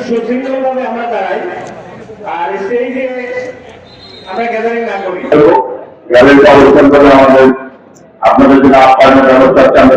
সুশৃঙ্খলভাবে আমরা দাঁড়াই আর সেই যে আমরা গ্যাদারিং না করি গ্যালারিতে করে আমাদের আপনাদের জন্য আপ্যায়নের ব্যবস্থা আমরা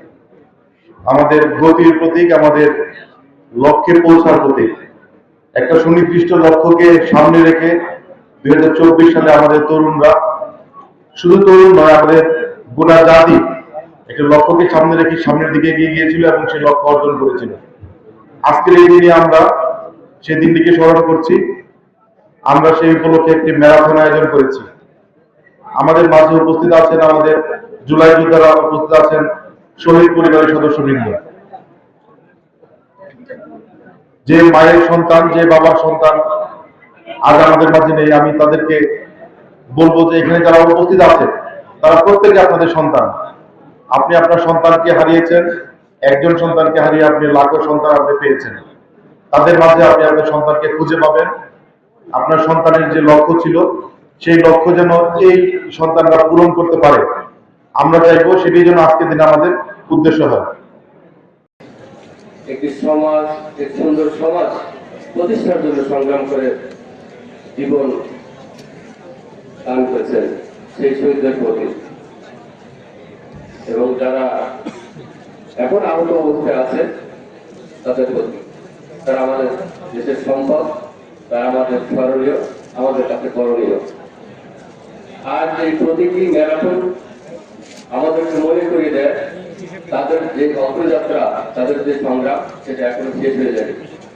আমাদের গতির প্রতীক, আমাদের লক্ষ্যে পৌঁছার প্রতীক। একটা সুনির্দিষ্ট লক্ষ্যকে সামনে রেখে দুই সালে আমাদের তরুণরা, শুধু তরুণ নয়, আমাদের গোটা জাতি একটা লক্ষ্যকে সামনে রেখে সামনের দিকে এগিয়ে গিয়েছিল এবং সেই লক্ষ্য অর্জন করেছিল। আজকের এই দিনে আমরা সেই দিনটিকে স্মরণ করছি। আমরা সেই উপলক্ষে একটি ম্যারাথন আয়োজন করেছি। আমাদের মাঝে উপস্থিত আছেন আমাদের জুলাই যোদ্ধারা উপস্থিত আছেন শহীদ পরিবারের সদস্যবৃন্দ। যে মায়ের সন্তান, যে বাবার সন্তান, আজ আমাদের মাঝে নেই, আমি তাদেরকে বলব যে এখানে যারা উপস্থিত আছে তারা প্রত্যেকে আপনাদের সন্তান। আপনি আপনার সন্তানকে হারিয়েছেন, একজন সন্তানকে হারিয়ে আপনি লাখো সন্তান আপনি পেয়েছেন। তাদের মাঝে আপনি আপনার সন্তানকে খুঁজে পাবেন। আপনার সন্তানের যে লক্ষ্য ছিল, সেই লক্ষ্য যেন এই সন্তানরা পূরণ করতে পারে। আমরা চাইব সেটি যেন আজকের দিনে আমাদের উদ্দেশ্য হয়। একটি সমাজ সুন্দর সমাজ প্রতিষ্ঠার জন্য সংগ্রাম করে জীবন দান করেছেন সেই শহীদদের প্রতি। এবং যারা এখন আহত অবস্থায় আছে, তাদের প্রতি। তারা আমাদের দেশের সম্পদ, তারা আমাদের স্মরণীয়, আমাদের কাছে করণীয়। আর এই প্রতীকী ম্যারাথন আমাদেরকে মনে করিয়ে দেয়, তাদের যে অগ্রযাত্রা তাদের যে সংগ্রাম, সেটা এখনও শেষ হয়ে যাবে